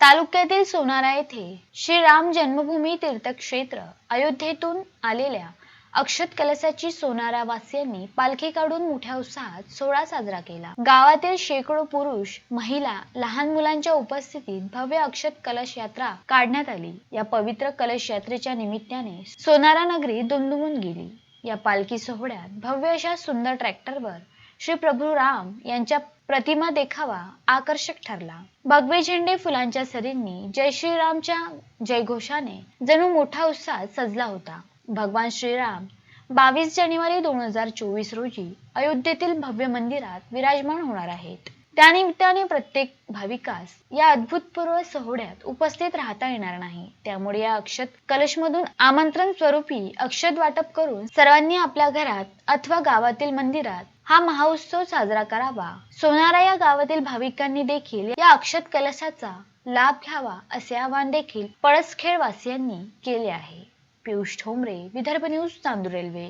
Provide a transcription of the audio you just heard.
तालुक्यातील सोनारा येथे श्री राम जन्मभूमी तीर्थक्षेत्र अयोध्येतून आलेल्या अक्षत कलशाची सोनारा वासियांनी पालखी काढून मोठ्या उत्साहात सोहळा साजरा केला. गावातील शेकडो पुरुष महिला लहान मुलांच्या उपस्थितीत भव्य अक्षत कलश यात्रा काढण्यात आली. या पवित्र कलश यात्रेच्या निमित्ताने सोनारा नगरी दुमदुमून गेली. या पालखी सोहळ्यात भव्य अशा सुंदर ट्रॅक्टरवर श्री प्रभू राम यांच्या प्रतिमा देखावा आकर्षक ठरला. भगवे झेंडे फुलांच्या सरींनी जय श्रीरामच्या जयघोषाने जणू मोठा उत्साह सजला होता. भगवान श्रीराम बावीस जानेवारी दोन हजार चोवीस रोजी अयोध्येतील भव्य मंदिरात विराजमान होणार आहेत. त्यानिमित्ताने प्रत्येक भाविकास या अद्भुतपूर्व सोहळ्यात उपस्थित राहता येणार नाही. त्यामुळे या अक्षत कलशमधून आमंत्रण स्वरूपी अक्षत वाटप करून सर्वांनी आपल्या घरात अथवा गावातील मंदिरात हा महाउत्सव साजरा करावा. सोनारा या गावातील भाविकांनी देखील या अक्षत कलशाचा लाभ घ्यावा असे आवाहन देखील पळसखेडवासियांनी केले आहे. Piyush Thombare Vidarbha news Chandur railway.